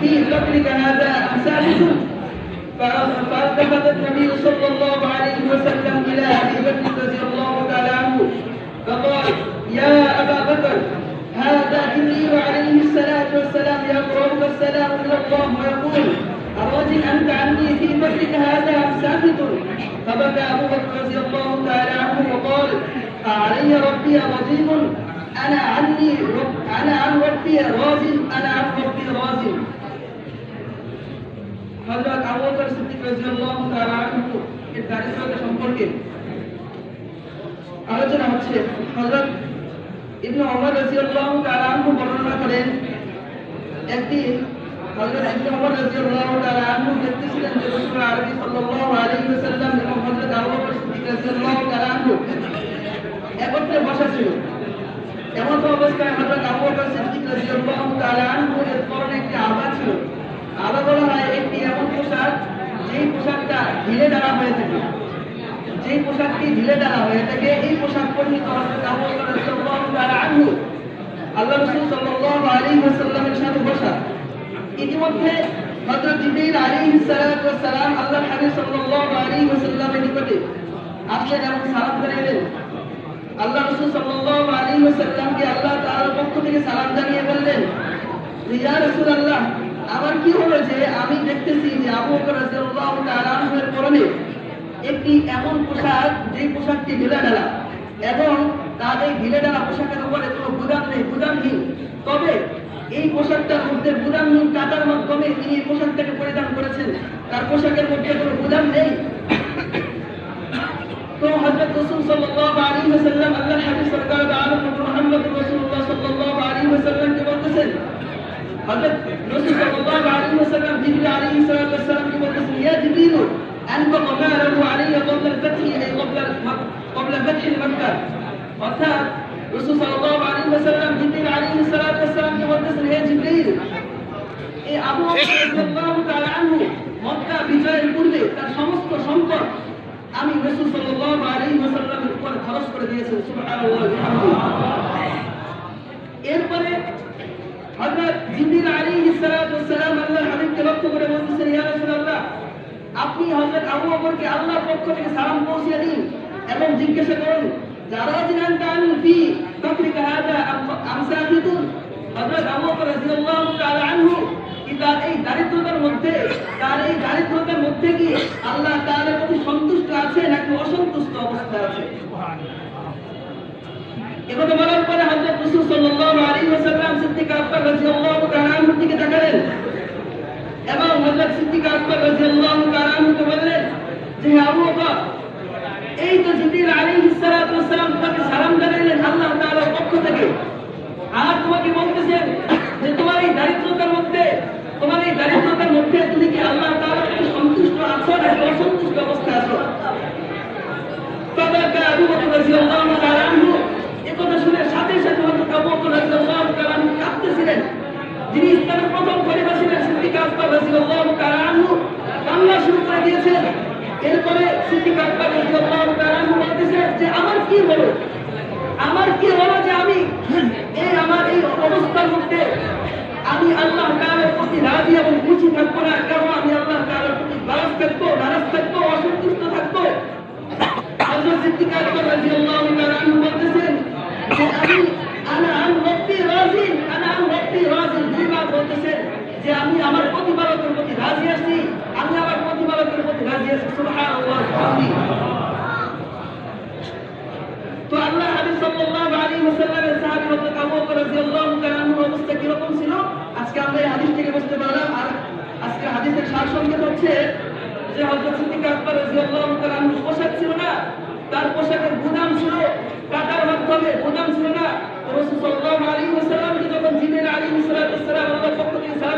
في قبرك هذا ثالث فالتفت النبي صلى الله عليه وسلم إلى أبي بكر رضي الله تعالى عنه فقال يا أبا بكر هذا جبريل عليه الصلاة والسلام يقرأك السلام من الله ويقول الرجل أنت عني في قبرك هذا ساكت؟ فبكى أبو بكر رضي الله تعالى عنه وقال علي ربي رضيم أنا عني رب أنا عن ربي راض؟ أنا عن ربي راض؟ হযরত আবু বকর সিদ্দিক রাদিয়াল্লাহু তাআলা আনহু এর দারিদ্রতা সম্পর্কে আলোচনা হচ্ছে। হযরত ইবনে ওমর রাদিয়াল্লাহু তাআলা আনহু বর্ণনা করেন, একদিন হযরত ইবনে ওমর রাদিয়াল্লাহু তাআলা আনহু দেখতেছিলেন যে রাসূল আরবি সাল্লাল্লাহু আলাইহি ওয়াসাল্লাম এবং হযরত আবু বকর সিদ্দিক রাদিয়াল্লাহু তাআলা আনহু একত্রে বসা ছিল এমন তো অবস্থায় হযরত আবু বকর সিদ্দিক রাদিয়াল্লাহু তাআলা আনহু এর পরনে একটি আবা ছিল আবা বলা হয় একটি এমন পোশাক যেই পোশাকটা ঢিলে ডালা হয়ে যেই পোশাকটি ঢিলে ডালা হয়ে থাকে এই পোশাক পরিহিত আল্লাহ রাসূল সাল্লাল্লাহু আলাইহি ওয়াসাল্লামের সাথে বসা ইতিমধ্যে আমার কি হলো যে আমি দেখতেছি যে আবু বকর রাদিয়াল্লাহু তাআলা পরনে একটি এমন পোশাক যে পোশাকটি ঢিলা ঢালা। এবং এই ঢিলে ঢালা পোশাকের উপরে কোনো গুদাম নেই, গুদামহীন। তবে এই পোশাকটার মধ্যে গুদামহীন কাটার মাধ্যমে তিনি এই পোশাকটাকে পরিধান করেছেন। তার পোশাকের মধ্যে কোনো গুদাম নেই। তো হযরত রাসূল সাল্লাল্লাহু আলাইহি ওয়াসাল্লাম, আল্লাহর হাবিব সরকার আলম মুহাম্মদ রাসূলুল্লাহ সাল্লাল্লাহু আলাইহি ওয়াসাল্লাম কে বলতেছেন? হযরত রাসূল সাল্লাল্লাহু আলাইহি ওয়াসাল্লাম জিবরিল আলাইহিস সালাতু ওয়াসসালাম কে বলতেছেন? ইয়া জিবরিল! أنفق ماله علي قبل الفتح أي قبل قبل فتح مكة অর্থাৎ রাসূল সাল্লাল্লাহু আলাইহি ওয়াসাল্লাম জিবরিল আলাইহিস সালাতু ওয়াসসালাম কে বলতেছেন হে জিবরিল এই আবু বকর রাদিয়াল্লাহু তাআলা আনহু মক্কা বিজয়ের পূর্বে তার সমস্ত সম্পদ আমি রাসূল সাল্লাল্লাহু আলাইহি ওয়াসাল্লামের উপর খরচ করে দিয়েছি সুবহানাল্লাহ এরপরে হযরত জিবরিল আলাইহিস এবং দারিদ্রতার মধ্যে কি আল্লাহ সন্তুষ্ট আছে নাকি অসন্তুষ্ট অবস্থায় আছে? বলার পরে হযরত রাসূল সাল্লাল্লাহু আলাইহি ওয়াসাল্লাম সিদ্দিক আকবর রাদিয়াল্লাহু তাআলা আনহুর দিকে তাকালেন এবং হযরত সিদ্দিক আকবর রাদিয়াল্লাহু তাআলা আনহুকে বললেন যে আবু বকর এই তো জিবরিল আলাইহিস সালাতু ওয়াসসালাম তোমাকে সালাম জানাইলেন আল্লাহ তাআলার পক্ষ থেকে আর তোমাকে বলতেছেন যে তোমার এই দারিদ্রতার মধ্যে তোমার এই দারিদ্রতার মধ্যে তুমি কি আল্লাহ তাআলার প্রতি সন্তুষ্ট আছো নাকি অসন্তুষ্ট অবস্থায় আছো ফাদাকা আবু বকর এরপরে সিদ্দিক আকবর যে আমার কি হলো? আমার কি হলো যে আমি এই আমার এই অবস্থার মধ্যে আমি আল্লাহ তাআলার প্রতি রাজি এবং খুশি থাকব না? কেন আমি আল্লাহ তাআলার প্রতি নারাজ থাকব নারাজ থাকব অসন্তুষ্ট থাকব হযরত সিদ্দিক আকবর রাদিয়াল্লাহু তাআলা আনহু বলতেছেন যে আমি আনা আন রব্বি রাজি আনা আন রব্বি রাজি দুইবার বলতেছেন যে আমি আমার প্রতিপালকের প্রতি রাজি আছি, আমি আমার প্রতিপালকের প্রতি রাজি আছি। তো আল্লাহ হাবিব সাল্লাল্লাহু আলাইহি ওয়াসাল্লামের সাহাবী হযরত আবু বকর রাদিয়াল্লাহু অবস্থা কি রকম ছিল? আজকে আমরা এই হাদিস থেকে বুঝতে পারলাম, আর আজকে হাদিসের সার সংকেত হচ্ছে যে হযরত সিদ্দিক আকবর রাদিয়াল্লাহু পোশাক ছিল না, তার পোশাকের গুদাম ছিল কাটার মাধ্যমে গুদাম ছিল না রাসূল সাল্লাল্লাহু আলাইহি ওয়াসাল্লামকে যখন জিবরিল আলাইহিস সালাতু ওয়াসসালাম আল্লাহর পক্ষ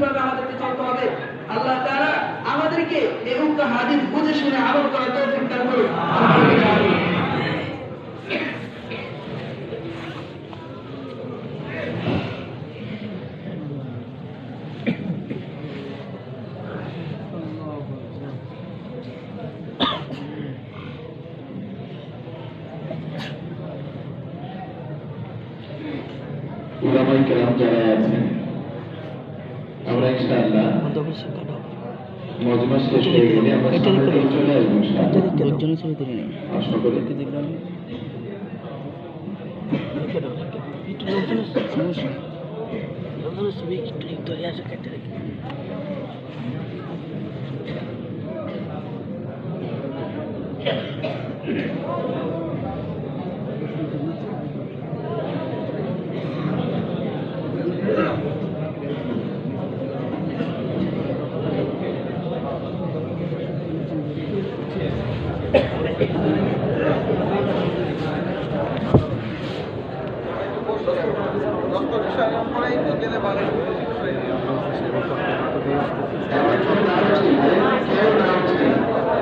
কীভাবে আমাদেরকে চলতে হবে? আল্লাহ তাআলা আমাদেরকে এই উক্ত হাদিস বুঝে শুনে আমল করার তৌফিক দান করুন। যারা আছেন ইনশাআল্লাহ মজমা শেষ হয়ে গেলে আমরা সামনের দিকে চলে আসব ইনশাআল্লাহ। আশা করি সমস্যা